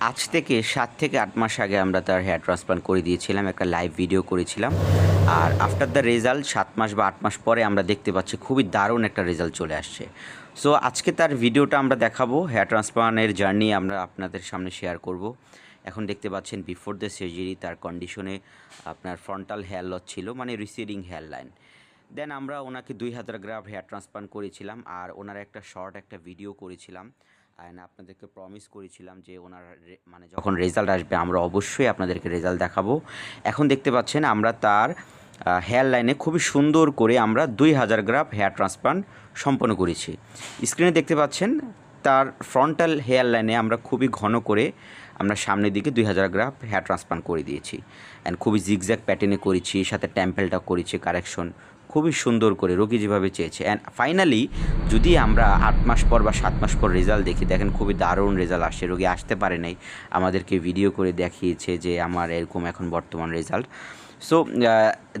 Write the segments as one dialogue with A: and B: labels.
A: আজ থেকে সাত থেকে আট মাস আগে আমরা তার হেয়ার ট্রান্সপ্লান্ট করে দিয়েছিলাম, একটা লাইভ ভিডিও করেছিলাম। আর আফটার দ্য রেজাল্ট সাত মাস বা আট মাস পরে আমরা দেখতে পাচ্ছি খুবই দারুণ একটা রেজাল্ট চলে আসছে। সো আজকে তার ভিডিওটা আমরা দেখাবো হেয়ার ট্রান্সপ্লান্টের জার্নি আমরা আপনাদের সামনে শেয়ার করব। এখন দেখতে পাচ্ছেন বিফোর দ্য সার্জারি তার কন্ডিশনে আপনার ফ্রন্টাল হেয়ার লস ছিল মানে রিসিডিং হেয়ার লাইন দেন আমরা ওনাকে দুই হাজার গ্রাম হেয়ার ট্রান্সপ্লান্ট করেছিলাম, আর ওনার একটা শর্ট একটা ভিডিও করেছিলাম। অ্যান্ড আপনাদেরকে প্রমিস করেছিলাম যে ওনার মানে যখন রেজাল্ট আসবে, আমরা অবশ্যই আপনাদেরকে রেজাল্ট দেখাবো। এখন দেখতে পাচ্ছেন, আমরা তার হেয়ার লাইনে খুবই সুন্দর করে আমরা দুই হাজার গ্রাম হেয়ার ট্রান্সপ্লান্ট সম্পন্ন করেছি। স্ক্রিনে দেখতে পাচ্ছেন, তার ফ্রন্টাল হেয়ার লাইনে আমরা খুবই ঘন করে আমরা সামনের দিকে দুই হাজার গ্রাম হেয়ার ট্রান্সপ্লান্ট করে দিয়েছি। অ্যান্ড খুবই জিগজ্যাগ প্যাটার্নে করেছি, সাথে টেম্পেলটা করেছি কারেকশন খুবই সুন্দর করে রোগী যেভাবে চেয়েছে। অ্যান্ড ফাইনালি যদি আমরা আট মাস পর বা সাত মাস পর রেজাল্ট দেখি, দেখেন খুবই দারুণ রেজাল্ট আসছে। রোগী আসতে পারে নাই। আমাদেরকে ভিডিও করে দেখিয়েছে যে আমার এরকম এখন বর্তমান রেজাল্ট। সো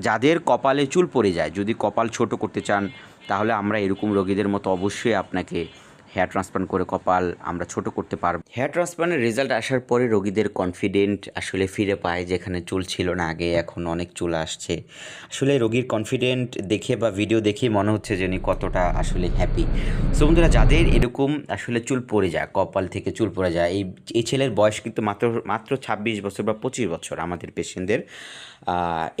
A: যাদের কপালে চুল পড়ে যায়, যদি কপাল ছোট করতে চান, তাহলে আমরা এরকম রোগীদের মতো অবশ্যই আপনাকে হেয়ার ট্রান্সপ্লান্ট করে কপাল আমরা ছোট করতে পারব। হেয়ার ট্রান্সপ্লান্টের রেজাল্ট আসার পরে রোগীদের কনফিডেন্ট আসলে ফিরে পায়, যেখানে চুল ছিল না আগে, এখন অনেক চুল আসছে। আসলে রোগীর কনফিডেন্ট দেখে বা ভিডিও দেখে মনে হচ্ছে যে উনি কতটা আসলে হ্যাপি সো বন্ধুরা, যাদের এরকম আসলে চুল পড়ে যায়, কপাল থেকে চুল পড়ে যায়, এই এই ছেলের বয়স কিন্তু মাত্র মাত্র ছাব্বিশ বছর বা পঁচিশ বছর আমাদের পেশেন্টদের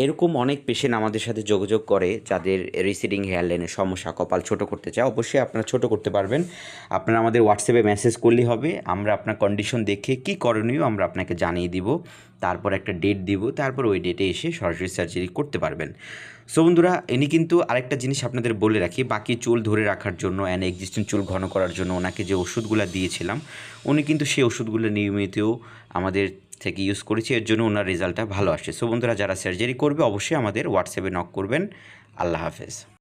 A: এরকম অনেক পেশেন্ট আমাদের সাথে যোগাযোগ করে, যাদের রিসিডিং হেয়ার লাইনের সমস্যা, কপাল ছোট করতে চায়, অবশ্যই আপনারা ছোট করতে পারবেন। আপনারা আমাদের হোয়াটসঅ্যাপে মেসেজ করলেই হবে। আমরা আপনার কন্ডিশন দেখে কি করণীয় আমরা আপনাকে জানিয়ে দিব। তারপর একটা ডেট দিব, তারপর ওই ডেটে এসে সরাসরি সার্জারি করতে পারবেন। সো বন্ধুরা ইনি কিন্তু আরেকটা জিনিস আপনাদের বলে রাখি, বাকি চুল ধরে রাখার জন্য অ্যান্ড এক্সিস্টিং চুল ঘন করার জন্য ওনাকে যে ওষুধগুলো দিয়েছিলাম, উনি কিন্তু সেই ওষুধগুলো নিয়মিত আমাদের থেকে ইউজ করেছি, এর জন্য ওনার রেজাল্টটা ভালো আসে সো বন্ধুরা, যারা সার্জারি করবে, অবশ্যই আমাদের হোয়াটসঅ্যাপে নক করবেন। আল্লাহ হাফেজ।